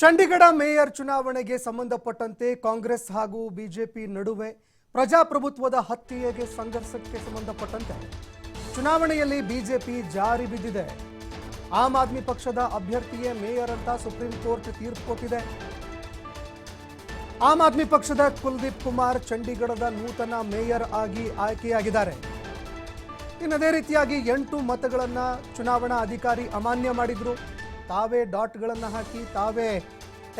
Chandigarh mayor ಚುನಾವಣೆಗೆ ಸಂಬಂಧಪಟ್ಟಂತೆ ಕಾಂಗ್ರೆಸ್ ಹಾಗೂ ಬಿಜೆಪಿ ನಡುವೆ ಪ್ರಜಾಪ್ರಭುತ್ವದ ಹತ್ಯೆಗೆ ಸಂಘರ್ಷಕ್ಕೆ ಸಂಬಂಧಪಟ್ಟಂತೆ ಚುನಾವಣೆಯಲ್ಲಿ ಬಿಜೆಪಿ ಜಾರಿ ಬಿದ್ದಿದೆ. ಆಮ್ ಆದ್ಮಿ ಪಕ್ಷದ ಅಭ್ಯರ್ಥಿಯೇ ಮೇಯರ್ ಅಂತ ಸುಪ್ರೀಂ ಕೋರ್ಟ್ ತೀರ್ಪು ಕೊಟ್ಟಿದೆ. ಆಮ್ ಆದ್ಮಿ ಪಕ್ಷದ ಕುಲ್ದೀಪ್ ಕುಮಾರ್ ಚಂಡೀಗಢದ ನೂತನ ಮೇಯರ್ ಆಗಿ ಆಯ್ಕೆಯಾಗಿದ್ದಾರೆ. ಇನ್ನು ಅದೇ ರೀತಿಯಾಗಿ ಎಂಟು ಮತಗಳನ್ನ ಚುನಾವಣಾ ಅಧಿಕಾರಿ ಅಮಾನ್ಯ ಮಾಡಿದ್ರು. ತಾವೇ ಡಾಟ್ಗಳನ್ನು ಹಾಕಿ, ತಾವೇ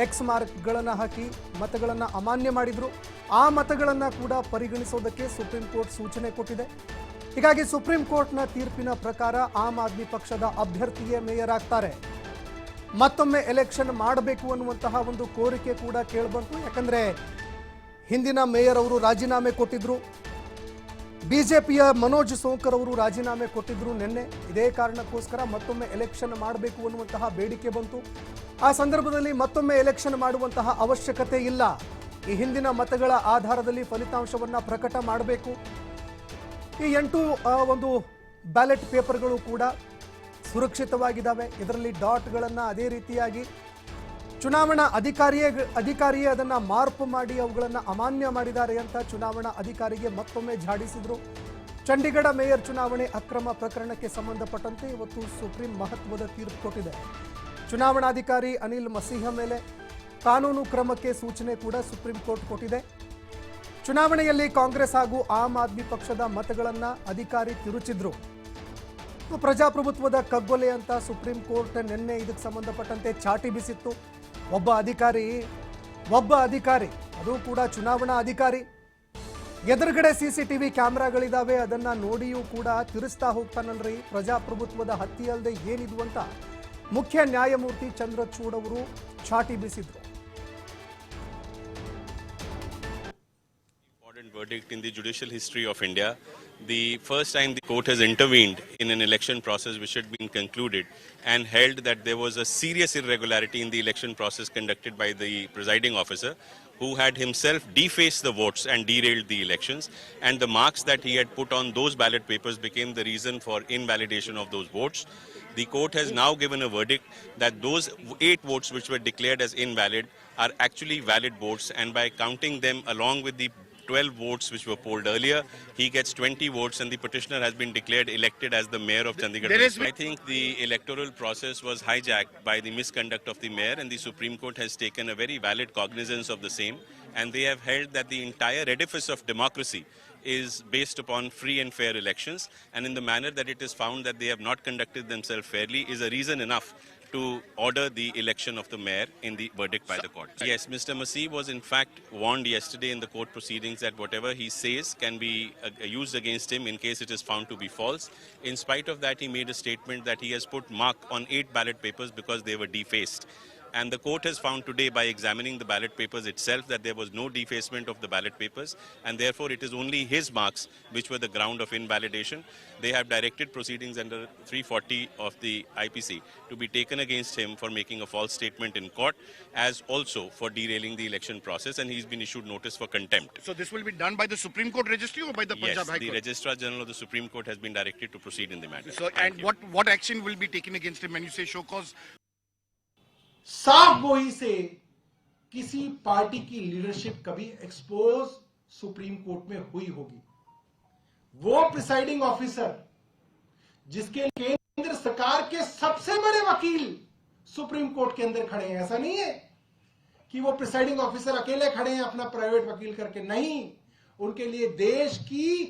ಎಕ್ಸ್ ಮಾರ್ಕ್ಗಳನ್ನು ಹಾಕಿ ಮತಗಳನ್ನು ಅಮಾನ್ಯ ಮಾಡಿದರು. ಆ ಮತಗಳನ್ನು ಕೂಡ ಪರಿಗಣಿಸೋದಕ್ಕೆ ಸುಪ್ರೀಂ ಕೋರ್ಟ್ ಸೂಚನೆ ಕೊಟ್ಟಿದೆ. ಹೀಗಾಗಿ ಸುಪ್ರೀಂ ಕೋರ್ಟ್ನ ತೀರ್ಪಿನ ಪ್ರಕಾರ ಆಮ್ ಆದ್ಮಿ ಪಕ್ಷದ ಅಭ್ಯರ್ಥಿಯೇ ಮೇಯರ್ ಆಗ್ತಾರೆ. ಮತ್ತೊಮ್ಮೆ ಎಲೆಕ್ಷನ್ ಮಾಡಬೇಕು ಅನ್ನುವಂತಹ ಒಂದು ಕೋರಿಕೆ ಕೂಡ ಕೇಳಬಂತು. ಯಾಕಂದ್ರೆ ಹಿಂದಿನ ಮೇಯರ್ ಅವರು ರಾಜೀನಾಮೆ ಕೊಟ್ಟಿದ್ರು. ಬಿಜೆಪಿಯ ಮನೋಜ್ ಸೋಂಕರ್ ಅವರು ರಾಜೀನಾಮೆ ಕೊಟ್ಟಿದ್ರು ನಿನ್ನೆ. ಇದೇ ಕಾರಣಕ್ಕೋಸ್ಕರ ಮತ್ತೊಮ್ಮೆ ಎಲೆಕ್ಷನ್ ಮಾಡಬೇಕು ಅನ್ನುವಂತಹ ಬೇಡಿಕೆ ಬಂತು. ಆ ಸಂದರ್ಭದಲ್ಲಿ ಮತ್ತೊಮ್ಮೆ ಎಲೆಕ್ಷನ್ ಮಾಡುವಂತಹ ಅವಶ್ಯಕತೆ ಇಲ್ಲ. ಈ ಹಿಂದಿನ ಮತಗಳ ಆಧಾರದಲ್ಲಿ ಫಲಿತಾಂಶವನ್ನ ಪ್ರಕಟ ಮಾಡಬೇಕು. ಈ ಎಂಟು ಒಂದು ಬ್ಯಾಲೆಟ್ ಪೇಪರ್ಗಳು ಕೂಡ ಸುರಕ್ಷಿತವಾಗಿದ್ದಾವೆ. ಇದರಲ್ಲಿ ಡಾಟ್ಗಳನ್ನು ಅದೇ ರೀತಿಯಾಗಿ ಚುನಾವಣಾ ಅಧಿಕಾರಿಯೇ ಅಧಿಕಾರಿಯೇ ಅದನ್ನ ಮಾರ್ಪು ಮಾಡಿ ಅವುಗಳನ್ನು ಅಮಾನ್ಯ ಮಾಡಿದ್ದಾರೆ ಅಂತ ಚುನಾವಣಾ ಅಧಿಕಾರಿಗೆ ಮತ್ತೊಮ್ಮೆ ಝಾಡಿಸಿದ್ರು. ಚಂಡೀಗಢ ಮೇಯರ್ ಚುನಾವಣೆ ಅಕ್ರಮ ಪ್ರಕರಣಕ್ಕೆ ಸಂಬಂಧಪಟ್ಟಂತೆ ಇವತ್ತು ಸುಪ್ರೀಂ ಮಹತ್ವದ ತೀರ್ಪು ಕೊಟ್ಟಿದೆ. ಚುನಾವಣಾಧಿಕಾರಿ ಅನಿಲ್ ಮಸೀಹ ಮೇಲೆ ಕಾನೂನು ಕ್ರಮಕ್ಕೆ ಸೂಚನೆ ಕೂಡ ಸುಪ್ರೀಂ ಕೋರ್ಟ್ ಕೊಟ್ಟಿದೆ. ಚುನಾವಣೆಯಲ್ಲಿ ಕಾಂಗ್ರೆಸ್ ಹಾಗೂ ಆಮ್ ಆದ್ಮಿ ಪಕ್ಷದ ಮತಗಳನ್ನು ಅಧಿಕಾರಿ ತಿರುಚಿದ್ರು. ಪ್ರಜಾಪ್ರಭುತ್ವದ ಕಗ್ಗೊಲೆ ಅಂತ ಸುಪ್ರೀಂ ಕೋರ್ಟ್ ನಿನ್ನೆ ಇದಕ್ಕೆ ಸಂಬಂಧಪಟ್ಟಂತೆ ಚಾಟಿ ಬೀಸಿತ್ತು. ಒಬ್ಬ ಅಧಿಕಾರಿ ಒಬ್ಬ ಅಧಿಕಾರಿ, ಅದು ಕೂಡ ಚುನಾವಣಾ ಅಧಿಕಾರಿ. ಎದುರುಗಡೆ ಸಿ ಸಿ ಟಿವಿ ಕ್ಯಾಮ್ರಾಗಳಿದಾವೆ, ಅದನ್ನ ನೋಡಿಯೂ ಕೂಡ ತಿರುಸ್ತಾ ಹೋಗ್ತಾನಲ್ರಿ. ಪ್ರಜಾಪ್ರಭುತ್ವದ ಹತ್ಯೆ ಅಲ್ಲದೆ ಏನಿದು ಅಂತ ಮುಖ್ಯ ನ್ಯಾಯಮೂರ್ತಿ ಚಂದ್ರಚೂಡ್ ಅವರು ಚಾಟಿ ಬೀಸಿದ್ರು. Verdict in the judicial history of India. The first time the court has intervened in an election process which had been concluded and held that there was a serious irregularity in the election process conducted by the presiding officer who had himself defaced the votes and derailed the elections and the marks that he had put on those ballot papers became the reason for invalidation of those votes. The court has now given a verdict that those eight votes which were declared as invalid are actually valid votes and by counting them along with the 12 votes which were polled earlier. He gets 20 votes, and the petitioner has been declared elected as the mayor of Chandigarh. I think the electoral process was hijacked by the misconduct of the mayor, and the Supreme Court has taken a very valid cognizance of the same. And they have held that the entire edifice of democracy is based upon free and fair elections. And in the manner that it is found that they have not conducted themselves fairly is a reason enough to order the election of the mayor in the verdict by the court. Yes, Mr. Masih was in fact warned yesterday in the court proceedings that whatever he says can be uh, used against him in case it is found to be false. In spite of that, he made a statement that he has put mark on eight ballot papers because they were defaced. And the court has found today by examining the ballot papers itself that there was no defacement of the ballot papers and therefore it is only his marks which were the ground of invalidation. They have directed proceedings under 340 of the IPC to be taken against him for making a false statement in court as also for derailing the election process and he's been issued notice for contempt. So this will be done by the Supreme Court registry or by the Yes, Punjab High the Registrar General of the Supreme Court has been directed to proceed in the matter. So Thank and you. what what action will be taken against him when you say show cause? साफ़ गोई से किसी party की leadership कभी expose supreme court में हुई होगी। वो प्रिसाइडिंग ऑफिसर जिसके केंद्र सरकार के सबसे बड़े वकील सुप्रीम कोर्ट के अंदर खड़े हैं। ऐसा नहीं है कि वो प्रिसाइडिंग ऑफिसर अकेले खड़े हैं, अपना प्राइवेट वकील करके। नहीं, उनके लिए देश की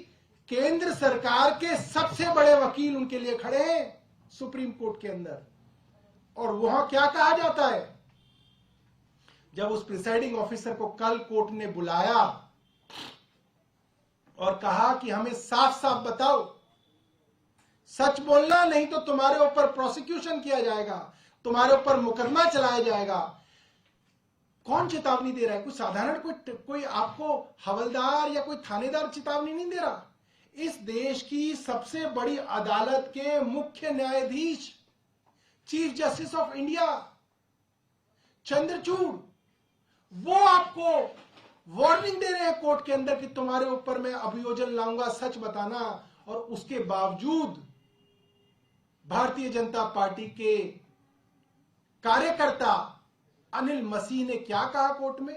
केंद्र सरकार के सबसे बड़े वकील उनके लिए खड़े हैं सुप्रीम कोर्ट के अंदर। और वहाँ क्या कहा जाता है? जब उस प्रिसाइडिंग ऑफिसर को कल कोर्ट ने बुलाया और कहा कि हमें साफ़ साफ़ बताओ, सच बोलना नहीं तो तुम्हारे ऊपर प्रोसिक्यूशन किया जाएगा, तुम्हारे ऊपर मुकदमा चलाया जाएगा। कौन चेतावनी दे रहा है? कोई साधारण कोई कोई आपको हवलदार या कोई थानेदार चेतावनी नहीं दे रहा? इस देश की सबसे बड़ी अदालत के मुख्य न्यायाधीश chief justice of India, Chandrachud, वो आपको वार्निंग दे रहे हैं कोर्ट के अंदर कि तुम्हारे ऊपर मैं अभियोजन लाऊँगा, सच बताना। और उसके बावजूद भारतीय जनता पार्टी के कार्यकर्ता अनिल मसीह ने क्या कहा कोर्ट में?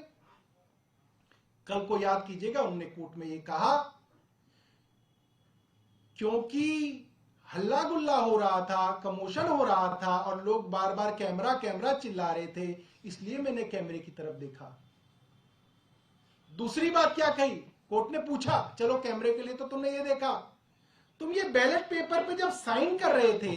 कल को याद कीजिएगा उन्होंने कोर्ट में यह कहा, क्योंकि हल्ला गुल्ला हो रहा था, कमोशन हो रहा था और लोग बार बार कैमरा कैमरा चिल्ला रहे थे, इसलिए मैंने कैमरे की तरफ़ देखा। दूसरी बात क्या कही? कोर्ट ने पूछा, चलो, कैमरे के लिए तो तुमने ये देखा। तुम ये बैलेट पेपर पे जब साइन कर रहे थे